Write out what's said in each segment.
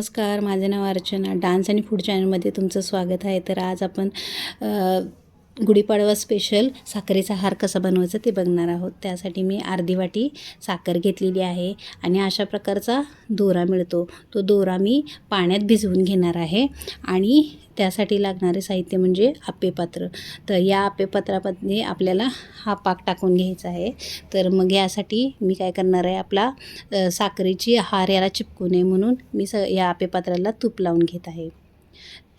नमस्कार माझे नाव अर्चना. डान्स आणि फूड चॅनलमध्ये तुमचं स्वागत आहे. तर आज आपण गुढीपाडवा स्पेशल साखरेचा हार कसा बनवायचा ते बघणार आहोत. त्यासाठी मी अर्धी वाटी साखर घेतलेली आहे आणि अशा प्रकारचा दोरा मिळतो. तो दोरा मी पाण्यात भिजवून घेणार आहे आणि त्यासाठी लागणारे साहित्य म्हणजे आप्पेपात्र तर या आपेपात्रामध्ये आपल्याला हा पाक टाकून घ्यायचा आहे. तर मग यासाठी मी काय करणार आहे आपला साखरेची हार याला चिपकू नये म्हणून मी स या आपेपात्राला तूप लावून घेत आहे.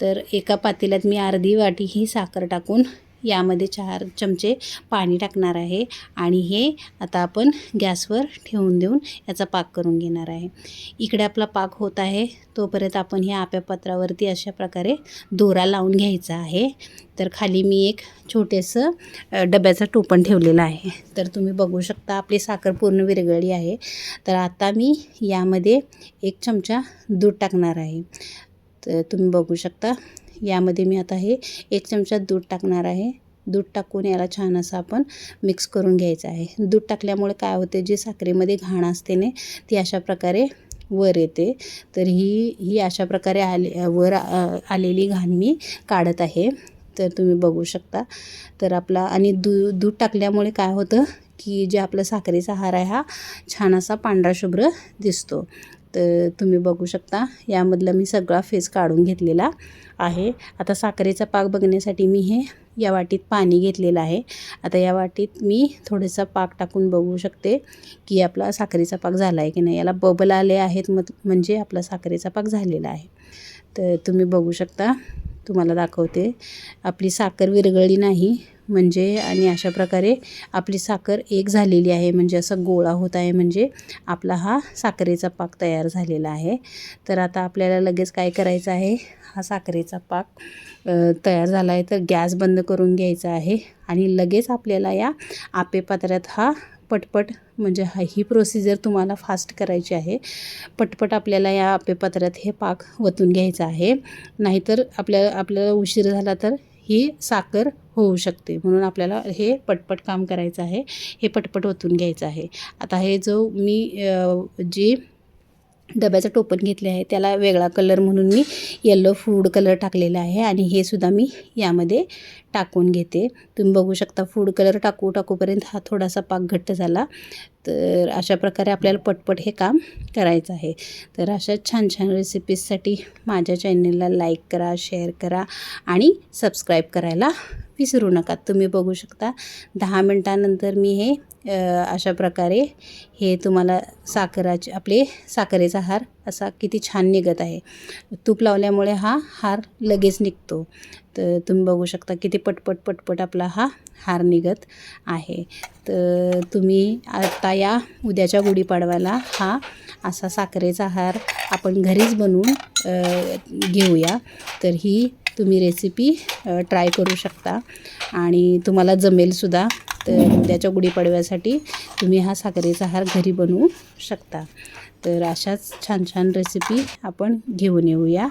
तर एका पातेल्यात मी अर्धी वाटी ही साखर टाकून यामध्ये चार चमचे पाणी टाकणार आहे आणि हे आता आपण गॅसवर ठेवून देऊन याचा पाक करून घेणार आहे. इकडे आपला पाक होत आहे तोपर्यंत आपण ह्या आप्यापात्रावरती अशा प्रकारे दोरा लावून घ्यायचा आहे. तर खाली मी एक छोटेसं डब्याचं टोपण ठेवलेलं आहे. तर तुम्ही बघू शकता आपली साखर पूर्ण विरघळली आहे. तर आता मी यामध्ये एक चमचा दूध टाकणार आहे. तर तुम्ही बघू शकता यामध्ये मी आता हे एक चमचा दूध टाकणार आहे. दूध टाकून याला छान असं आपण मिक्स करून घ्यायचं आहे. दूध टाकल्यामुळे काय होते जी साखरेमध्ये घाण असते ने ती अशा प्रकारे वर येते. तर ही ही अशा प्रकारे आले वर आलेली घाण मी काढत आहे. तर तुम्ही बघू शकता. तर आपला आणि दू दूध टाकल्यामुळे काय होतं की जे आपला साखरेचा हार आहे हा छान असा पांढरा शुभ्र दिसतो. तर तुम्ही बघू शकता यामधला मी सगळा फेस काढून घेतलेला आहे. आता साखरेचा पाक बघण्यासाठी मी हे या वाटीत पाणी घेतलेलं आहे. आता या वाटीत मी थोडेसा पाक टाकून बघू शकते की आपला साखरेचा पाक झाला आहे की नाही. याला बबल आले आहेत मग म्हणजे आपला साखरेचा पाक झालेला आहे. तर तुम्ही बघू शकता तुम्हाला दाखवते. आपली साखर विरघळली नाही. म्हणजे आणि अशा प्रकारे आपली साखर एक झालेली आहे. म्हणजे असं गोळा होत आहे. म्हणजे आपला हा साखरेचा पाक तयार झालेला आहे. तर आता आपल्याला लगेच काय करायचं आहे? हा साखरेचा पाक तयार झाला आहे. तर गॅस बंद करून घ्यायचा आहे. आणि लगेच आपल्याला या आपेपात्रात हा पटपट म्हणजे हा ही प्रोसिजर तुम्हाला फास्ट करायची आहे. पटपट आपल्याला या आपेपात्रात हे पाक वतून घ्यायचं आहे. नाहीतर आपल्या आपल्याला उशीर झाला तर ही साखर होऊ शकते. म्हणून आपल्याला हे पटपट काम करायचं आहे. हे पटपट ओतून घ्यायचं आहे. आता हे जो मी जे जी डब्याचं टोपण घेतले आहे त्याला वेगळा कलर म्हणून मी येल्लो फूड कलर टाकलेला आहे आणि हे सुद्धा मी यामध्ये टाकून घेते. तुम्ही बघू शकता फूड कलर टाकू टाकूपर्यंत हा थोडासा पाक घट्ट झाला. तर अशा प्रकारे आपल्याला पटपट हे काम करायचं आहे. तर अशा छान छान रेसिपीजसाठी माझ्या चॅनलला लाईक करा शेअर करा आणि सबस्क्राईब करायला विसरू नका. तुम्ही बघू शकता दहा मिनटानंतर मी हे अशा प्रकारे हे तुम्हाला साखराचे आपले साखरेचा हार असा किती छान निघत आहे. तूप लावल्यामुळे हा हार लगेच निघतो. तर तुम्ही बघू शकता किती पटपट पटपट आपला हा हार निघत आहे. तर तुम्ही आता या उद्याच्या गुढीपाडव्याला हा असा साखरेचा हार आपण घरीच बनवून घेऊया. तर ही तुम्ही रेसिपी ट्राय करू शकता. आणि तुम्हाला जमेलसुद्धा तर उद्याच्या गुढीपाडव्यासाठी तुम्ही हा साखरेचा हार घरी बनवू शकता. तर अशाच छान छान रेसिपी आपण घेऊन येऊया.